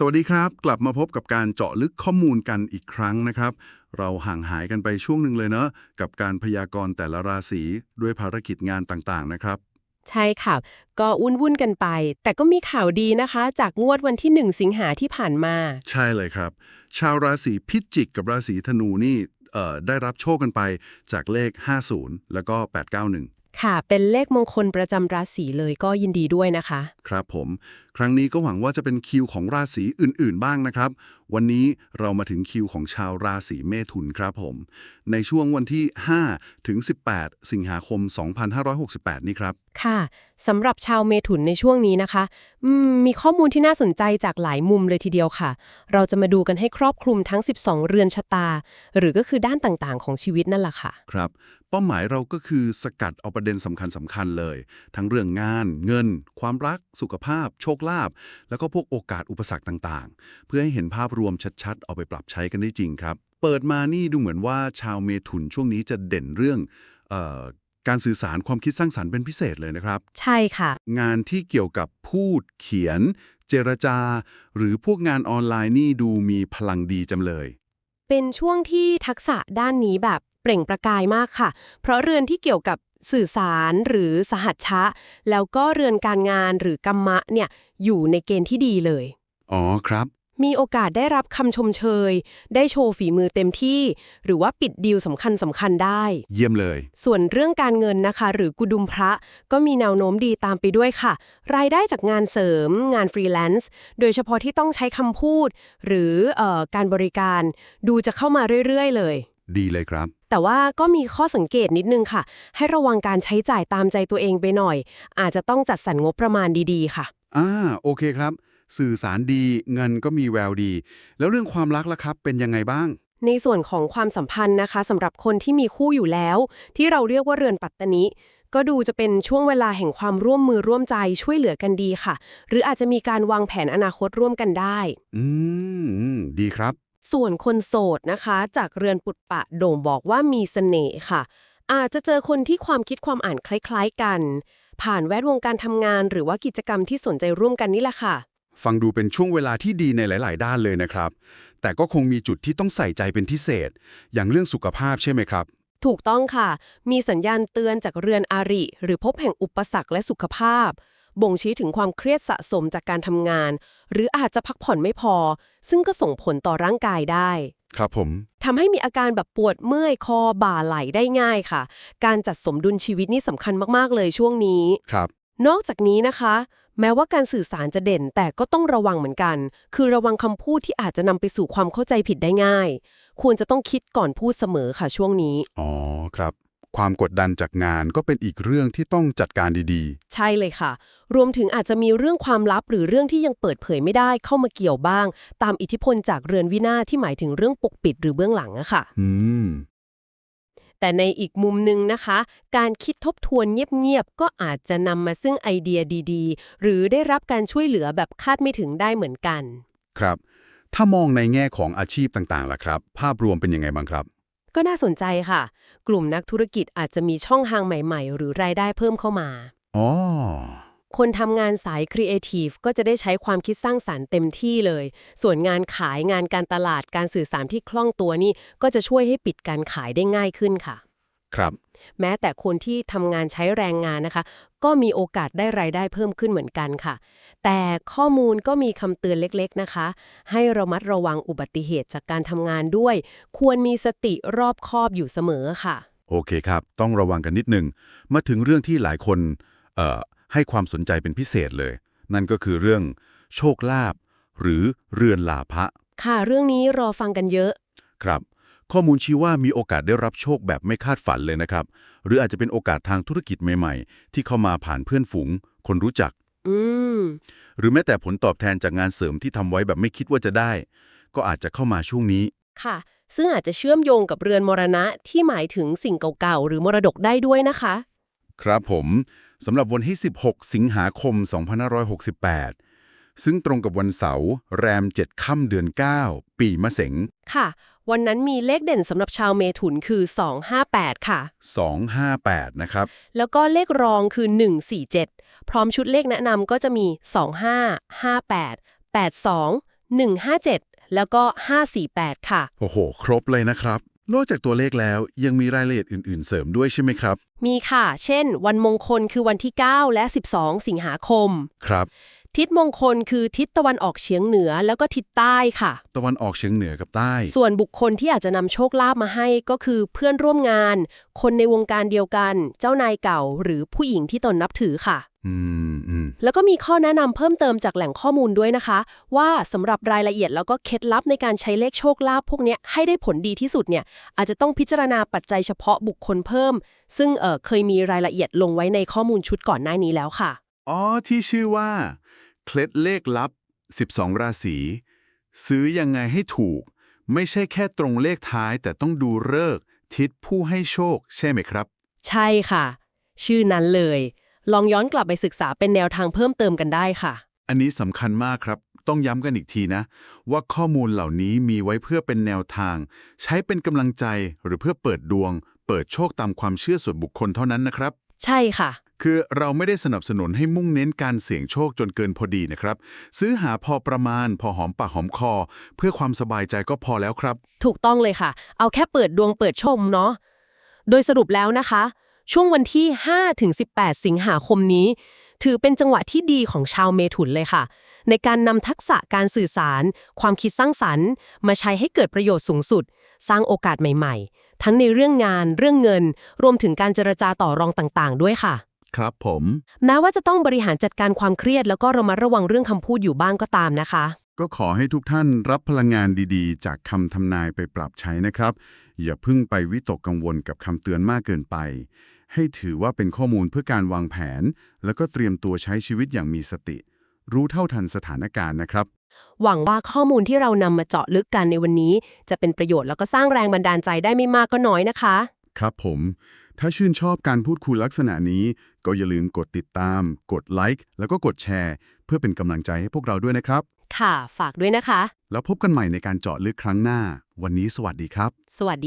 สวัสดีครับ กลับมาพบกับการเจาะลึกข้อมูลกันอีกครั้งนะครับ เราห่างหายกันไปช่วงหนึ่งเลยเนอะกับการพยากรณ์แต่ละราศีด้วยภารกิจงานต่างๆนะครับ ใช่ค่ะ ก็วุ่นวุ่นๆกันไป แต่ก็มีข่าวดีนะคะ จากงวดวันที่ 1 สิงหาที่ผ่านมา ใช่เลยครับ ชาวราศีพิจิกกับราศีธนูนี่เอ่อได้รับโชคกันไปจากเลข 50 แล้วก็ 891 ค่ะ เป็นเลขมงคลประจำราศีเลยก็ยินดีด้วยนะคะ ครับผม ครั้งนี้ก็หวังว่าจะเป็นคิวของราศีอื่นๆบ้างนะครับ วันนี้เรามาถึงคิวของชาวราศีเมถุนครับผม ในช่วงวันที่ 5 ถึง 18 สิงหาคม 2568 นี้ครับ ค่ะ สำหรับชาวเมถุนในช่วงนี้นะคะมมีข้อมูลที่น่าสนใจจากหลายมุมเลยทีเดียวค่ะ เราจะมาดูกันให้ครอบคลุมทั้ง 12 เรือนชะตา หรือก็คือด้านต่างๆ ของชีวิตนั่นแหละค่ะ ครับ เป้าหมายเราก็คือสกัดเอาประเด็นสำคัญสำคัญๆเลย ทั้งเรื่องงาน เงิน ความรัก สุขภาพ โชคลาภแล้วก็พวกโอกาสอุปสรรคต่างๆ เพื่อให้เห็นภาพรวมชัดๆ เอาไปปรับใช้กันได้จริงครับ เปิดมานี่ดูเหมือนว่าชาวเมถุนช่วงนี้จะเด่นเรื่อง การสื่อสารความคิดสร้างสรรค์เป็นพิเศษเลยนะครับ ใช่ค่ะ งานที่เกี่ยวกับพูดเขียน เจรจา หรือพวกงานออนไลน์นี่ดูมีพลังดีจำเลย เป็นช่วงที่ทักษะด้านนี้แบบเปล่งประกายมากค่ะ เพราะเรือนที่เกี่ยวกับสื่อสารหรือสหัชชะ แล้วก็เรือนการงานหรือกรรมะเนี่ยอยู่ในเกณฑ์ที่ดีเลย อ๋อครับ มีโอกาสได้รับคำชมเชย ได้โชว์ฝีมือเต็มที่ หรือว่าปิดดีลสำคัญสำคัญๆได้ เยี่ยมเลย ส่วนเรื่องการเงินนะคะ หรือกุดุมพระก็มีแนวโน้มดีตามไปด้วยค่ะ รายได้จากงานเสริม งานฟรีแลนซ์โดยเฉพาะที่ต้องใช้คำพูด หรือเออการบริการ ดูจะเข้ามาเรื่อย ๆ เลย ดีเลยครับ แต่ว่าก็มีข้อสังเกตนิดนึงค่ะ ให้ระวังการใช้จ่ายตามใจตัวเองไปหน่อย อาจจะต้องจัดสรรงบประมาณดีๆ ค่ะ อ่า โอเคครับ สื่อสารดี เงินก็มีแววดี แล้วเรื่องความรักล่ะครับเป็นยังไงบ้าง ในส่วนของความสัมพันธ์นะคะสำหรับคนที่มีคู่อยู่แล้ว ที่เราเรียกว่าเรือนปัตตนิก็ดูจะเป็นช่วงเวลาแห่งความร่วมมือร่วมใจช่วยเหลือกันดีค่ะ หรืออาจจะมีการวางแผนอนาคตร่วมกันได้ อืมอืมดีครับ ส่วนคนโสดนะคะ จากเรือนปุตปะโด่งบอกว่ามีเสน่ห์ค่ะ อาจจะเจอคนที่ความคิดความอ่านคล้าย ๆกัน ผ่านแวดวงการทำงานหรือว่ากิจกรรมที่สนใจร่วมกันนี่แหละค่ะ ฟังดูเป็นช่วงเวลาที่ดีในหลาย ๆ ด้านเลยนะครับ แต่ก็คงมีจุดที่ต้องใส่ใจเป็นพิเศษ อย่างเรื่องสุขภาพใช่ไหมครับ ถูกต้องค่ะ มีสัญญาณเตือนจากเรือนอาริ หรือพบแห่งอุปสรรคและสุขภาพ บ่งชี้ถึงความเครียดสะสมจากการทำงาน หรืออาจจะพักผ่อนไม่พอ ซึ่งก็ส่งผลต่อร่างกายได้ ครับผม ทำให้มีอาการแบบปวดเมื่อยคอบ่าไหลได้ง่ายค่ะ การจัดสมดุลชีวิตนี่สำคัญมาก ๆ เลยช่วงนี้ ครับ นอกจากนี้นะคะ แม้ว่าการสื่อสารจะเด่นแต่ก็ต้องระวังเหมือนกัน คือระวังคำพูดที่อาจจะนำไปสู่ความเข้าใจผิดได้ง่าย ควรจะต้องคิดก่อนพูดเสมอค่ะช่วงนี้ อ๋อครับ ความกดดันจากงานก็เป็นอีกเรื่องที่ต้องจัดการดีใช่เลยค่ะ รวมถึงอาจจะมีเรื่องความลับหรือเรื่องที่ยังเปิดเผยไม่ได้เข้ามาเกี่ยวบ้าง ตามอิทธิพลจากเรือนวินาศที่หมายถึงเรื่องปกปิดหรือเบื้องหลังอะค่ะ ๆ อืม แต่ในอีกมุมหนึ่งนะคะ การคิดทบทวนเงียบๆก็อาจจะนำมาซึ่งไอเดียดีๆ หรือได้รับการช่วยเหลือแบบคาดไม่ถึงได้เหมือนกัน ครับ ถ้ามองในแง่ของอาชีพต่างๆล่ะครับ ภาพรวมเป็นยังไงบ้างครับ ก็น่าสนใจค่ะ กลุ่มนักธุรกิจอาจจะมีช่องทางใหม่ ๆ หรือรายได้เพิ่มเข้ามาอ๋อ คนทำงานสายครีเอทีฟก็จะได้ใช้ความคิดสร้างสารรค์เต็มที่เลย ส่วนงานขายงานการตลาดการสื่อสารที่คล่องตัวนี่ ก็จะช่วยให้ปิดการขายได้ง่ายขึ้นค่ะ ครับ แม้แต่คนที่ทำงานใช้แรงงานนะคะ ก็มีโอกาสได้รายได้เพิ่มขึ้นเหมือนกันค่ะ แต่ข้อมูลก็มีคำเตือนเล็กๆนะคะ ให้ระมัดระวังอุบัติเหตุจากการทำงานด้วย ควรมีสติรอบคอบอยู่เสมอค่ะ โอเคครับ ต้องระวังกันนิดนึงมาถึงเรื่องที่หลายคนเอ่อ ให้ความสนใจเป็นพิเศษเลย นั่นก็คือเรื่องโชคลาภหรือเรือนลาภะค่ะเรื่องนี้รอฟังกันเยอะ ครับ ข้อมูลชี้ว่ามีโอกาสได้รับโชคแบบไม่คาดฝันเลยนะครับ หรืออาจจะเป็นโอกาสทางธุรกิจใหม่ๆ ที่เข้ามาผ่านเพื่อนฝูง คนรู้จัก อืม หรือแม้แต่ผลตอบแทนจากงานเสริมที่ทำไว้แบบไม่คิดว่าจะได้ ก็อาจจะเข้ามาช่วงนี้ ค่ะ ซึ่งอาจจะเชื่อมโยงกับเรือนมรณะที่หมายถึงสิ่งเก่าๆหรือมรดกได้ด้วยนะคะ ครับผม สำหรับวันที่ 16 สิงหาคม 2568 ซึ่งตรงกับวันเสาร์แรม 7 ค่ำเดือน 9 ปีมะเสงค่ะ วันนั้นมีเลขเด่นสำหรับชาวเมถุนคือ 258 ค่ะ 258 นะครับ แล้วก็เลขรองคือ 147 พร้อมชุดเลขแนะนำก็จะมี 25 58 82 157 แล้วก็ 548 ค่ะ โอ้โห ครบเลยนะครับ นอกจากตัวเลขแล้วยังมีรายละเอียดอื่น ๆ เสริมด้วยใช่ไหมครับ มีค่ะ เช่น วันมงคลคือวันที่ 9 และ 12 สิงหาคม ครับ ทิศมงคลคือทิศตะวันออกเฉียงเหนือแล้วก็ทิศใต้ค่ะ ตะวันออกเฉียงเหนือกับใต้ ส่วนบุคคลที่อาจจะนำโชคลาภมาให้ก็คือเพื่อนร่วมงาน คนในวงการเดียวกัน เจ้านายเก่า หรือผู้หญิงที่ตนนับถือค่ะอืมอืม แล้วก็มีข้อแนะนำเพิ่มเติมจากแหล่งข้อมูลด้วยนะคะ ว่าสำหรับรายละเอียดแล้วก็เคล็ดลับในการใช้เลขโชคลาภพวกเนี้ยให้ได้ผลดีที่สุดเนี่ยอาจจะต้องพิจารณาปัจจัยเฉพาะบุคคลเพิ่ม ซึ่งเอ่อเคยมีรายละเอียดลงไว้ในข้อมูลชุดก่อนหน้านี้แล้วค่ะอ๋อที่ชื่อว่า เคล็ดเลขลับ 12 ราศีซื้อยังไงให้ถูก ไม่ใช่แค่ตรงเลขท้ายแต่ต้องดูเลิกษ์ทิศผู้ให้โชค ใช่ไหมครับ ใช่ค่ะ ชื่อนั้นเลย ลองย้อนกลับไปศึกษาเป็นแนวทางเพิ่มเติมกันได้ค่ะ อันนี้สำคัญมากครับ ต้องย้ำกันอีกทีนะ ว่าข้อมูลเหล่านี้มีไว้เพื่อเป็นแนวทาง ใช้เป็นกำลังใจหรือเพื่อเปิดดวง เปิดโชคตามความเชื่อส่วนบุคคลเท่านั้นนะครับ ใช่ค่ะ คือเราไม่ได้สนับสนุนให้มุ่งเน้นการเสี่ยงโชคจนเกินพอดีนะครับ ซื้อหาพอประมาณ พอหอมปากหอมคอ เพื่อความสบายใจก็พอแล้วครับ ถูกต้องเลยค่ะ เอาแค่เปิดดวงเปิดชมเนาะ โดยสรุปแล้วนะคะ ช่วงวันที่5ถึง18 สิงหาคมนี้ ถือเป็นจังหวะที่ดีของชาวเมถุนเลยค่ะ ในการนำทักษะการสื่อสาร ความคิดสร้างสรรค์ มาใช้ให้เกิดประโยชน์สูงสุด สร้างโอกาสใหม่ๆ ทั้งในเรื่องงาน เรื่องเงิน รวมถึงการเจรจาต่อรองต่างๆ ด้วยค่ะ ครับผมแม้ว่าจะต้องบริหารจัดการความเครียด แล้วก็ระมัดระวังเรื่องคำพูดอยู่บ้างก็ตามนะคะ ก็ขอให้ทุกท่านรับพลังงานดีๆ จากคำทำนายไปปรับใช้นะครับ อย่าเพิ่งไปวิตกกังวลกับคำเตือนมากเกินไป ให้ถือว่าเป็นข้อมูลเพื่อการวางแผน แล้วก็เตรียมตัวใช้ชีวิตอย่างมีสติ รู้เท่าทันสถานการณ์นะครับ หวังว่าข้อมูลที่เรานำมาเจาะลึกกันในวันนี้ จะเป็นประโยชน์แล้วก็สร้างแรงบันดาลใจได้ไม่มากก็น้อยนะคะ ครับผม ถ้าชื่นชอบการพูดคุยลักษณะนี้ ก็อย่าลืมกดติดตาม กดไลค์แล้วก็กดแชร์ เพื่อเป็นกำลังใจให้พวกเราด้วยนะครับ ค่ะ ฝากด้วยนะคะ แล้วพบกันใหม่ในการเจาะลึกครั้งหน้า วันนี้สวัสดีครับ สวัสดี